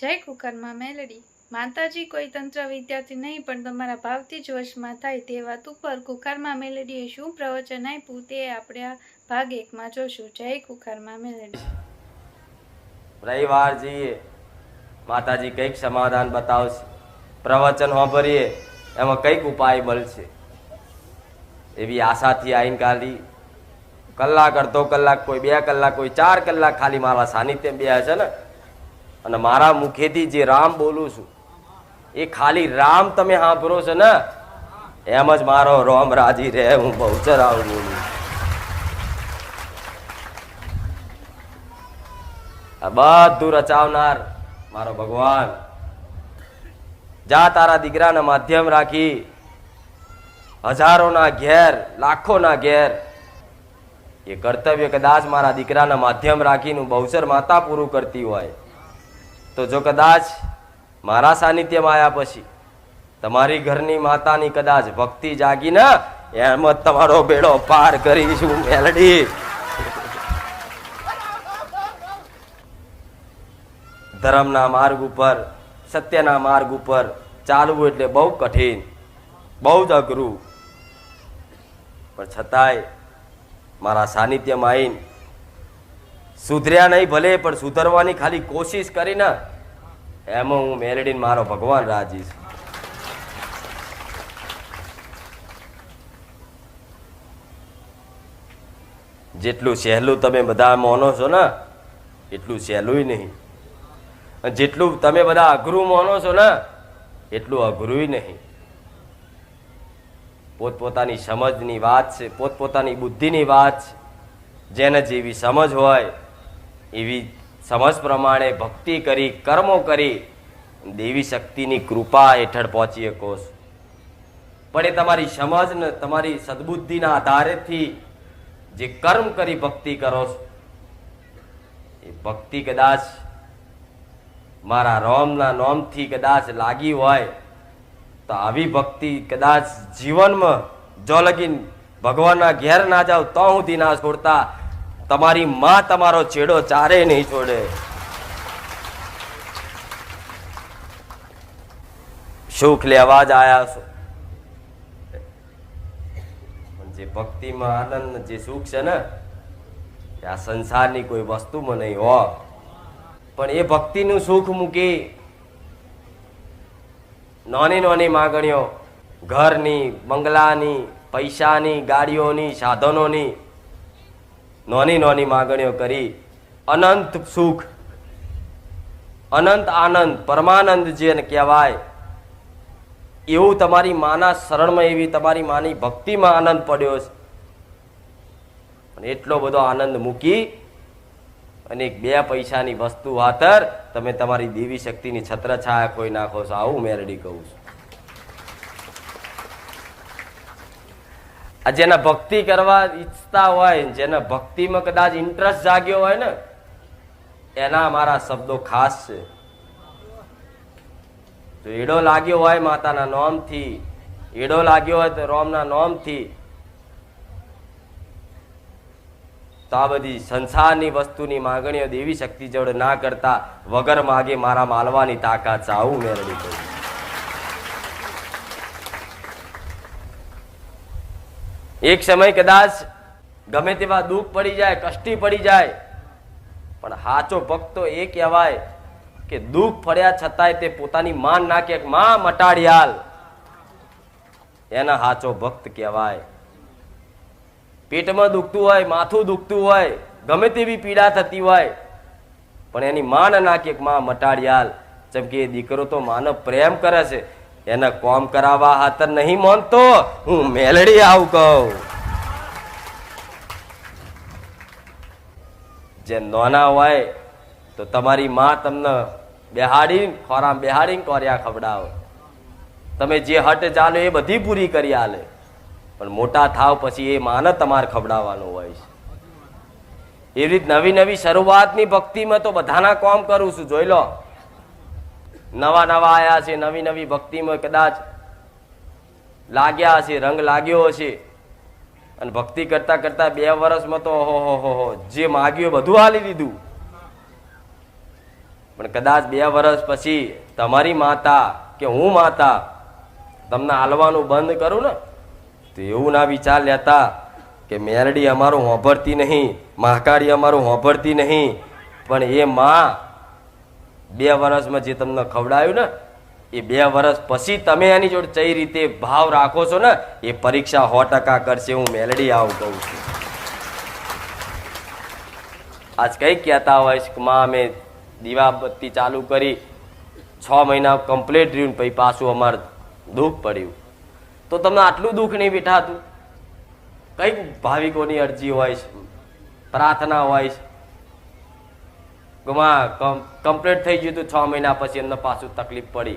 જય કુકરમાં મેલડી. માતાજી કોઈ તંત્ર વિદ્યાર્થી નહીં, પણ તમારા ભાવથી જ વશમાં થાય તે વાત ઉપર કુકરમાં મેલડીએ શું પ્રવચન આપ્યું તે આપણે આ ભાગ એકમાં જોશું. જય કુકરમાં મેલડી. રવિવાર માતાજી કંઈક સમાધાન બતાવશે. પ્રવચન સાંભળીએ, એમાં કંઈક ઉપાય મળશે એવી આશાથી આવીને કાલી કલાક, અડધો કલાક, કોઈ બે કલાક, કોઈ ચાર કલાક ખાલી મારા સાનિધ્ય બે છે ને? અને મારા મુખેથી જે રામ બોલું છું, એ ખાલી રામ તમે સાંભળો છો ને, એમ જ મારો રોમ રાજી રહે, હું બહુચર આવું બોલું આ બધું રચાવનાર મારો ભગવાન. જા તારા દીકરાના માધ્યમ રાખી, હજારોના ઘેર, લાખોના ઘેર, એ કર્તવ્ય કદાચ મારા દીકરાના માધ્યમ રાખીને બહુચર માતા પૂરું કરતી હોય. તો જો કદાચ મારા સાનિધ્યમાં આવ્યા પછી તમારી ઘરની માતાની કદાચ ભક્તિ જાગી ને, એમ જ તમારો બેડો પાર કરીશું મેલડી. ધર્મના માર્ગ ઉપર, સત્યના માર્ગ ઉપર ચાલવું એટલે બહુ કઠિન, બહુ જ અઘરું. પણ છતાંય મારા સાનિધ્યમાં આવીને સુધર્યા નહીં ભલે, પણ સુધરવાની ખાલી કોશિશ કરીને એમાં હું મેલડીને મારો ભગવાન રાજી છું જેટલું સહેલું તમે બધા માનો છો ને, એટલું સહેલું નહીં. જેટલું તમે બધા અઘરું માનો છો ને, એટલું અઘરું નહીં. પોતપોતાની સમજની વાત છે, પોતપોતાની બુદ્ધિની વાત છે. જેને જેવી સમજ હોય એવી સમજ પ્રમાણે ભક્તિ કરી, કર્મો કરી, દેવી શક્તિની કૃપા હેઠળ પહોંચી શકો છો. પણ એ તમારી સમજ તમારી સદબુદ્ધિના આધારેથી જે કર્મ કરી ભક્તિ કરો છો, એ ભક્તિ કદાચ મારા રોમના નોમથી કદાચ લાગી હોય, તો આવી ભક્તિ કદાચ જીવનમાં જો લગીન ભગવાનના ઘેર ના જાવ તો હું ના છોડતા તમારી માં તમારો છેડો ચારે નહીં છોડે. સુખ લેવા જ આયા છો. જે ભક્તિમાં આનંદ, જે સુખ છે ને આ સંસારની કોઈ વસ્તુમાં નહીં હો પણ એ ભક્તિનું સુખ મૂકી નાની નાની માગણીઓ, ઘરની, બંગલાની, પૈસાની, ગાડીઓની, સાધનોની નાની નાની માગણીઓ કરી. અનંત સુખ, અનંત આનંદ, પરમાનંદ જેને કહેવાય. એવું તમારી માના શરણમાં એવી તમારી માની ભક્તિમાં આનંદ પડ્યો છે. અને એટલો બધો આનંદ મૂકી અને એક બે પૈસાની વસ્તુ હાથર તમે તમારી દેવી શક્તિની છત્રછાયા ખોઈ નાખો છો. આવું મેરડી કહું છું. આ જેના ભક્તિ કરવા ઈચ્છતા હોય, જેના ભક્તિમાં કદાચ ઇન્ટરેસ્ટ જાગ્યો હોય ને, એના મારા શબ્દો ખાસ છે. તો એડો લાગ્યો હોય માતાના નોમથી, એડો લાગ્યો હોય તો રોમના નોમથી, તો આ બધી સંસારની વસ્તુની માંગણીઓ દેવી શક્તિ જોડે ના કરતા વગર માગે મારા માલવાની તાકાત છે. આવું મેળવી કહ્યું એક સમય કદાચ ગમે તેવા દુઃખ પડી જાય, કષ્ટી પડી જાય, પણ હાચો ભક્ત એ કહેવાય કે દુઃખ ફર્યા છતાંય તે પોતાની માન નાખે માં, મટાડિયાલ. એના હાચો ભક્ત કહેવાય. પેટમાં દુખતું હોય, માથું દુખતું હોય, ગમે તેવી પીડા થતી હોય, પણ એની માન નાખે માં, મટાડિયાલ. જેમ કે એ દીકરો તો માનવ પ્રેમ કરે છે. એને કોમ કરાવવા હાથર નહીં માનતો, હું મેલડી આવું કહું. જે નોના હોય, તો તમારી માં તમને બેહાડી, ખોરામ બેહાડીને કોર્યા ખવડાવો. તમે જે હટ ચાલો એ બધી પૂરી કરી આલે. પણ મોટા થાવ પછી એ માને તમારે ખવડાવવાનું હોય છે. એવી રીત નવી નવી શરૂઆતની ભક્તિમાં તો બધાના કોમ કરું છું, જોઈ લો. નવા નવા આવ્યા છે, નવી નવી ભક્તિમાં કદાચ લાગ્યા હશે રંગ લાગ્યો હશે. અને ભક્તિ કરતા કરતા બે વર્ષમાં તો હો હો હો જે માગ્યું બધું હાલી દીધું. પણ કદાચ બે વર્ષ પછી તમારી માતા કે હું માતા તમને હાલવાનું બંધ કરું ને, તો એવું ના વિચાર લેતા કે મેરડી અમારું હોંભરતી નહીં, મહાકાળી અમારું હોંભરતી નહીં, પણ એ માં બે વર્ષમાં જે તમને ખવડાયું ને, એ બે વર્ષ પછી તમે એની જોડે કઈ રીતે ભાવ રાખો છો ને, એ પરીક્ષા સો ટકા કરશે, હું મેલડી આવું કહું છું. આજ કઈ કહેતા હોય કે માં, અમે દીવાબત્તી ચાલુ કરી, છ મહિના કમ્પ્લીટ રહ્યું પછી પાછું અમારે દુઃખ પડ્યું. તો તમને આટલું દુઃખ નહીં બેઠાતું કંઈક ભાવિકોની અરજી હોય પ્રાર્થના હોય છે કમ્પ્લીટ થઈ ગયું હતું, છ મહિના પછી એમને પાછું તકલીફ પડી.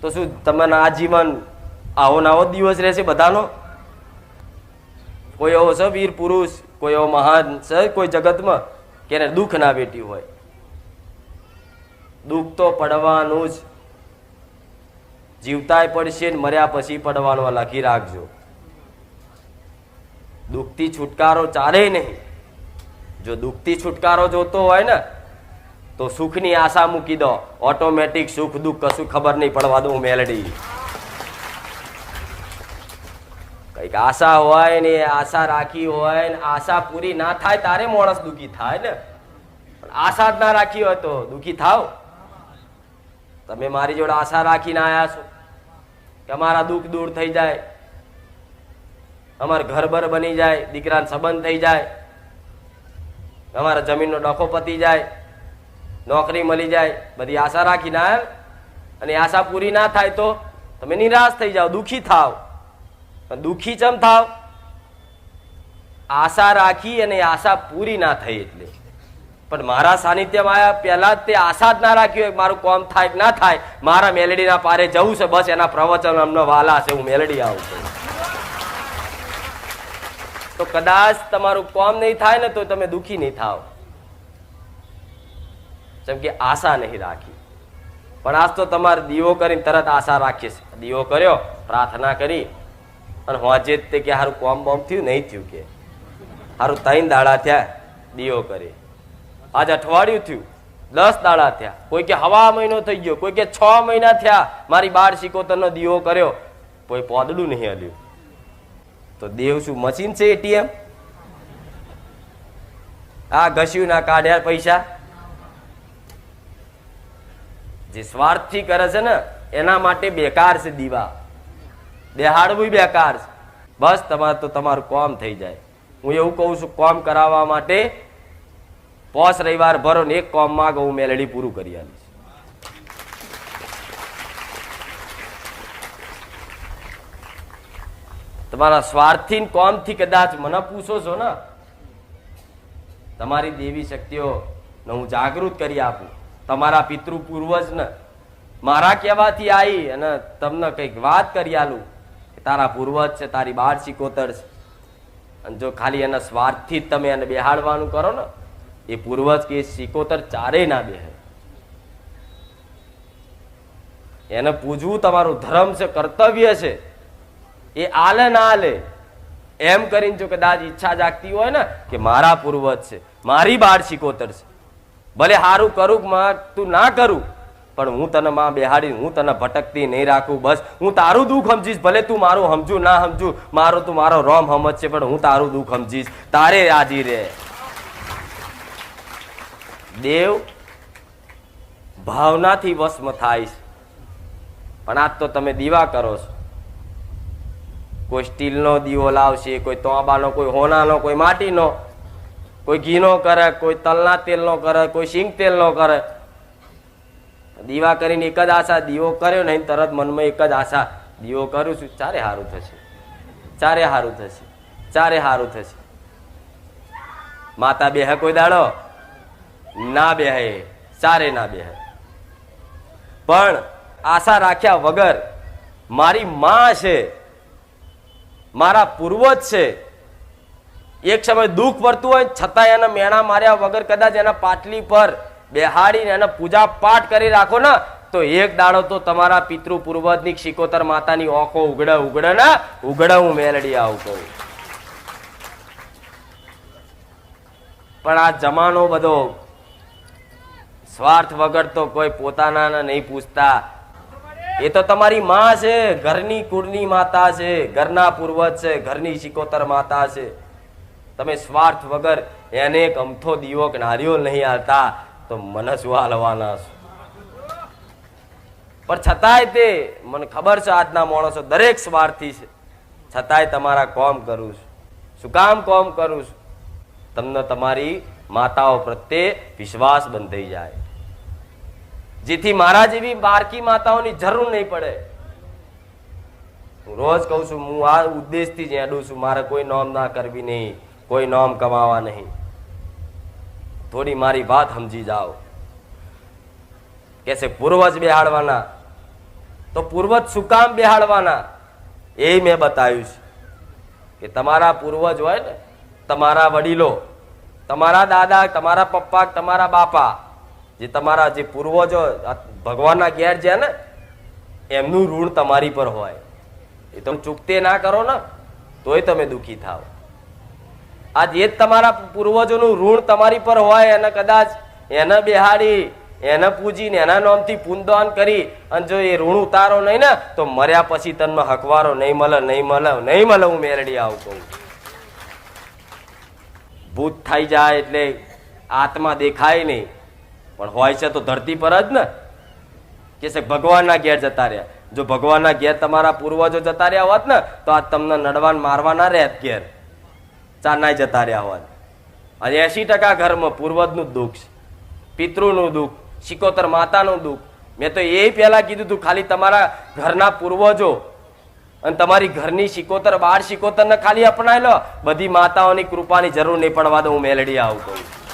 તો શું, તમને આજીવન આવો ને આવો દિવસ રહેશે બધાનો? કોઈ એવો છે વીર પુરુષ, કોઈ એવો મહાન છે, કોઈ જગતમાં, કે એને દુઃખ ના વેટ્યું હોય? દુઃખ તો પડવાનું જ. જીવતાય પડશે ને મર્યા પછી પડવાનું લખી રાખજો. દુઃખથી છુટકારો ચાલે નહીં. જો દુઃખથી છુટકારો જોતો હોય ને, તો સુખની આશા મૂકી દો. ઓટોમેટિક સુખ, દુઃખ કશું ખબર નહીં પડવા દઉં મેલડી. કંઈક આશા હોય ને આશા રાખી હોય ને આશા પૂરી ના થાય તારે માણસ દુઃખી થાય ને. આશા જ ના રાખી હોય તો દુઃખી થાવ. તમે મારી જોડે આશા રાખીને આવ્યા છો કે અમારા દુઃખ દૂર થઈ જાય. અમાર ઘર બર બની જાય, દીકરાને સંબંધ થઈ જાય. અમારા જમીનનો ડખો પતી જાય, નોકરી મળી જાય, બધી આશા રાખીને ના અને આશા પૂરી ના થાય તો તમે નિરાશ થઈ જાઓ, દુઃખી થાવ. દુઃખી ચમ થાવ? આશા રાખી અને આશા પૂરી ના થઈ એટલે. પણ મારા સાનિધ્યમાં આવ્યા પહેલા જ તે આશા જ ના રાખી હોય મારું કોમ થાય કે ના થાય, મારા મેલડીના પારે જવું છે, બસ એના પ્રવચન અમને વાલા છે, હું મેલડી આવું છું. તો કદાચ તમારું કોમ નહીં થાય ને તો તમે દુઃખી નહીં થાવ. જેમ કે આશા નહીં રાખી. પણ આજ તો તમારે દીવો કરીને તરત આશા રાખીએ છે દીવો કર્યો, પ્રાર્થના કરી, અને હોજે જ તે કે સારું કોમ બોમ થયું, નહીં થયું કે. હારું ત્રણ દાડા થયા દીવો કરી. આજ અઠવાડિયું થયું, દસ દાડા થયા. કોઈ કે હવા મહિનો થઈ ગયો, કોઈ કે છ મહિના થયા. મારી બાર સિકોતરનો દીવો કર્યો, કોઈ પોદડું નહીં હલ્યું. તો દેવ શું મશીન છે એટીએમ આ ઘસ્યું ના કાઢ્યા પૈસા? જે સ્વાર્થથી કરે છે ને, એના માટે બેકાર છે દીવા. દેહાડવું બેકાર છે. બસ તમારે તો તમારું કોમ થઈ જાય. હું એવું કહું છું, કોમ કરાવવા માટે પોસ રવિવાર ભરો ને એક કોમ માંગો, હું મેલડી પૂરું કરી આવીશ. તમારા સ્વાર્થી કોમથી કદાચ મને પૂછો છો ને, તમારી દેવી શક્તિઓ ને હું જાગૃત કરી આપું. તમારા પિતૃ પૂર્વજ ને મારા કહેવાથી આવી અને તમને કંઈક વાત કરી આલું કે તારા પૂર્વજ છે, તારી બાર સિકોતર છે. અને જો ખાલી એના સ્વાર્થથી તમે એને બેહાડવાનું કરો ને, એ પૂર્વજ કે સિકોતર ચારેય ના બેહે. એને પૂજવું તમારું ધર્મ છે, કર્તવ્ય છે. એ આલે ના આલે. એમ કરીને જો કદાચ ઈચ્છા જાગતી હોય ને, કે મારા પૂર્વજ છે, મારી બાળ શિકોતર છે. ભલે સારું કરું માં તું ના કરું, પણ હું તને માં બેહાડી હું તને ભટકતી નહીં રાખું, બસ. હું તારું દુઃખ સમજીશ, ભલે તું મારું સમજુ, ના સમજુ, મારો તું મારો રોમ છે, પણ હું તારું દુઃખ સમજીશ. તારે રાજી રે. દેવ ભાવનાથી વસ્મ થાય પણ આજ તો તમે દીવા કરો છો. કોઈ સ્ટીલનો દીવો લાવશે, કોઈ તોબાનો, કોઈ હોનાનો, કોઈ માટીનો, કોઈ ઘીનો કરે, કોઈ તલના તેલનો કરે, કોઈ સિંગ તેલનો કરે. દીવા કરીને એક જ આશા, દીવો કર્યો નહીં, તરત મનમાં એક જ આશા, દીવો કરું છું, ચારે સારું થશે. ચારે સારું થશે. ચારે સારું થશે. માતા બેહે કોઈ દાડો? ના બેહે. ચારે ના બેહે. પણ આશા રાખ્યા વગર મારી માં છે. મારા પૂર્વજ છે. એક સમય દુઃખ પડતું હોય છતાં એના મેણા માર્યા વગર કદાચ એના પાટલી પર બેહાડીને એને પૂજા પાઠ કરી રાખો ને, તો એક દાડો તો તમારા પિતૃ પૂર્વજની શિકોતર માતાની ઓખો ઉગડે ઉગડે ને ઉગડે હું મેલડી આવું કહું. પણ આ જમાનો બધો સ્વાર્થ વગર તો કોઈ પોતાના નહીં પૂછતા. એ તો તમારી માં છે, ઘરની કુળની માતા છે, ઘરના પૂર્વજ છે, ઘરની શિકોતર માતા છે. તમે સ્વાર્થ વગર એને એક અમથો દીવો કે નારિયેળ નહીં આવતા તો મને શું હાલવાના છો? પણ છતાંય તે, મને ખબર છે આજના માણસો દરેક સ્વાર્થી છે. છતાંય તમારા કોમ કરું છું. શું કામ કોમ કરું છું? તમને તમારી માતાઓ પ્રત્યે વિશ્વાસ બંધાઈ જાય. જેથી મારા જેવી બારકી માતાઓની જરૂર નહીં પડે. હું રોજ કહું છું, હું આ ઉદ્દેશથી જ હેડું છું, મારે કોઈ નોમ ના કરવી નહીં, કોઈ નોમ કમાવા નહીં. થોડી મારી વાત સમજી જાઓ. કે છે, પૂર્વજ બેહાડવાના, તો પૂર્વજ શું કામ બેહાડવાના? એ મેં બતાવ્યું છે. કે તમારા પૂર્વજ હોય ને, તમારા વડીલો, તમારા દાદા, તમારા પપ્પા, તમારા બાપા જે તમારા જે પૂર્વજો ભગવાનના ઘેર છે ને, એમનું ઋણ તમારી પર હોય. એ તમે ચૂકતે ના કરો ને, તોય તમે દુઃખી થાવ. આ જે તમારા પૂર્વજોનું ઋણ તમારી પર હોય, એને કદાચ એને બેહાડી, એને પૂજીને એના નામથી પૂનદાન કરી, અને જો એ ઋણ ઉતારો નહીં ને, તો મર્યા પછી તને હકવારો નહીં મળે નહીં મળે નહીં મળે હું મેરડી આવું કહું. ભૂત થઈ જાય એટલે આત્મા દેખાય નહીં. પણ હોય છે તો ધરતી પર જ ને. કે છે ભગવાનના ઘેર જતા રહ્યા. જો ભગવાનના ઘેર તમારા પૂર્વજો જતા રહ્યા હોત ને, તો આ તમને નડવાન મારવા ના રહેત ઘેર. ચારનાય જતા રહ્યા હોત. અને એસી ટકા ઘરમાં પૂર્વજનું દુઃખ છે. પિતૃનું દુઃખ શિકોતર માતાનું દુઃખ. મેં તો એ પહેલાં કીધું તું, ખાલી તમારા ઘરના પૂર્વજો અને તમારી ઘરની શિકોતર બાર શિકોતરને ખાલી અપનાવી લો. બધી માતાઓની કૃપાની જરૂર નહીં પડવા દો, હું મેલડી આવું કહું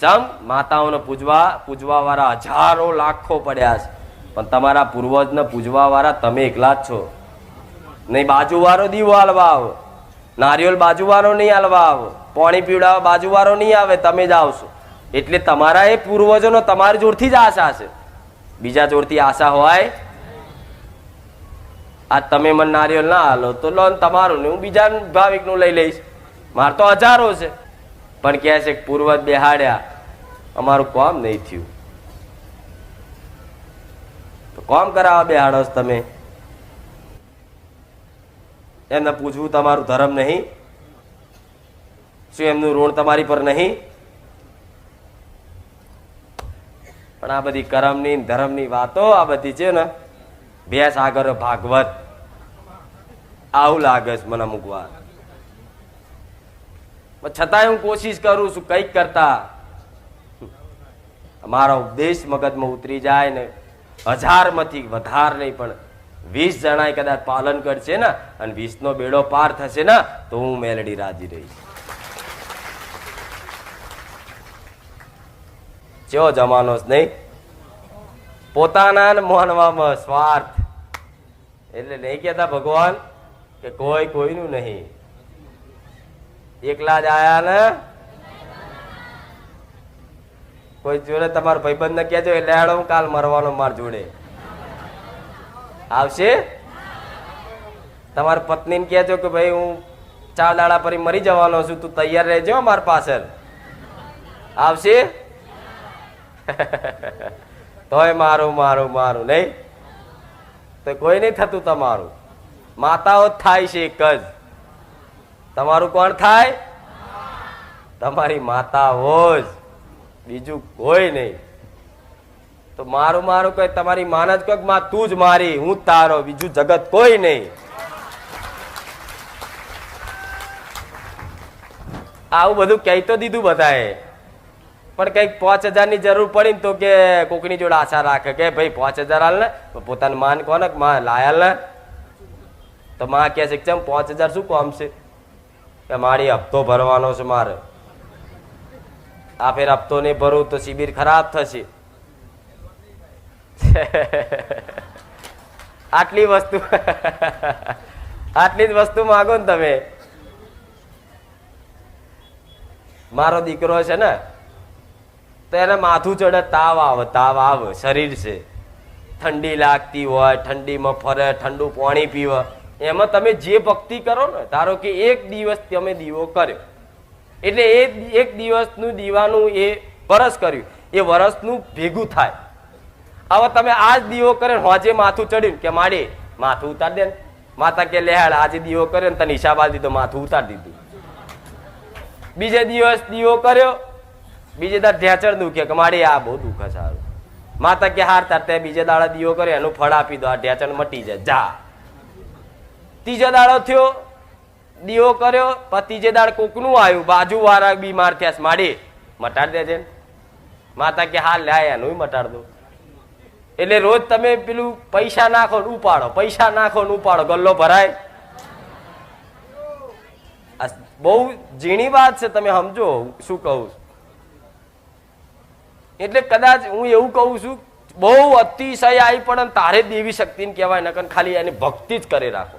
સમ માતાઓને પૂજવા પૂજવા વાળા હજારો લાખો પડ્યા છે. પણ તમારા પૂર્વજને પૂજવા વાળા તમે એકલા જ છો. નહીં બાજુવાળો દીવો હાલવા આવો, નારિયેલ બાજુવાળો નહીં હાલવા આવો, પાણી પીવડાવવા બાજુવાળો નહીં આવે, તમે જ આવશો. એટલે તમારા એ પૂર્વજોનો તમારી જોડથી જ આશા છે. બીજા જોરથી આશા હોય? આ તમે મને નારિયેળ ના હાલો તો લોન તમારું ને હું બીજા ભાવિકનું લઈ લઈશ. માર તો હજારો છે. પણ કહે છે કે પૂર્વજ બેહાડ્યા, અમારું કોમ નહીં થયું. તો કોમ કરાવવા બેહાડો તમે? એમને પૂછવું તમારું ધર્મ નહીં? શું એમનું ઋણ તમારી પર નહીં? પણ આ બધી કરમની ધર્મની વાતો આ બધી છે ને ભેસ આગળ ભાગવત. આવું લાગે છે મને પણ છતાંય હું કોશિશ કરું છું કંઈક કરતા. મારો ઉપદેશ મગજમાં ઉતરી જાય ને હજારમાંથી વધાર નહીં, પણ વીસ જણાએ કદાચ પાલન કરશે ને અને વીસનો બેડો પાર થશે ને, તો હું મેલડી રાજી રહીશ. ચો જમાનો નહીં. પોતાના માનવામાં સ્વાર્થ. એટલે નહીં કહેતા ભગવાન કે કોઈ કોઈનું નહીં. એકલા જ આયા ને? કોઈ જોડે તમારો ભાઈબંધ ને કહેજો એટલે હેડો હું કાલ મરવાનો માર જોડે. આવશે? તમારી પત્નીને કહેજો કે, ભાઈ, હું ચાર દાડા પર મરી જવાનો છું, તું તૈયાર રહેજો મારી પાછળ. આવશે? તોય મારું મારું મારું, નહીં? તો કોઈ નહીં થતું તમારું. માતાઓ થાય છે એક જ. તમારું કોણ થાય? તમારી માતા હોય બીજું કોઈ નહીં. તો મારું મારું કોઈ તમારી માન જ કહો માં તું જ મારી, હું તારો, બીજું જગત કોઈ નહીં. આવું બધું કહી તો દીધું બધાએ. પણ કંઈક પાંચ હજારની જરૂર પડી ને તો કે કોકની જોડે આશા રાખે કે ભાઈ પાંચ હજાર હાલ ને પોતાનું માન કોને માં લાયાલ ને? તો માં કહે છે કે ચમ પાંચ હજાર શું કામ કે મારી હપ્તો ભરવાનો છે મારે. આ ફેર હપ્તો નહીં ભરું તો શિબિર ખરાબ થશે. આટલી વસ્તુ આટલી જ વસ્તુ માગો ને તમે. મારો દીકરો છે ને, તો એને માથું ચડે તાવ આવે તાવ આવે, શરીર છે. ઠંડી લાગતી હોય, ઠંડીમાં ફરે, ઠંડુ પાણી પીવે. એમાં તમે જે ભક્તિ કરો ને, ધારો કે એક દિવસ તમે દીવો કર્યો. એટલે એ એક દિવસનું દીવાનું એ વરસ કર્યું. એ વરસનું ભેગું થાય. હવે તમે આજ દીવો કરે હોજે માથું ચડ્યું કે માડે, માથું ઉતાર દે માતા કે લેહાડ આજે દીવો કર્યો ને, તને હિસાબ આલી દીધો, માથું ઉતાર દીધું. બીજે દિવસ દીવો કર્યો. બીજે દાડ ઢેચર દુખે, કે માડે, આ બહુ દુખે સારું માતા કે, હાર તાર, તે બીજે દાડા દીવો કર્યો, એનું ફળ આપી દો, આ ઢેચણ મટી જાય. જા. ત્રીજો દાડો થયો, દીવો કર્યો, પછી ત્રીજે દાડ કોકનું આવ્યું, બાજુ વાળા બીમાર થયા માડી. મટાડ દેજે માતા કે હા લે એનું મટાડ દો. એટલે રોજ તમે પેલું પૈસા નાખો ને ઉપાડો, પૈસા નાખો ને ઉપાડો, ગલ્લો ભરાય. બહુ ઝીણી વાત છે, તમે સમજો શું કહું. એટલે કદાચ હું એવું કહું છું, બહુ અતિશય આવી પણ તારે દેવી શક્તિને કહેવાય, નકર ખાલી એની ભક્તિ જ કરી રાખો.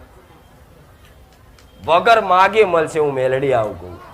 વગર માગે મળશે હું મેલડી આવું કહું.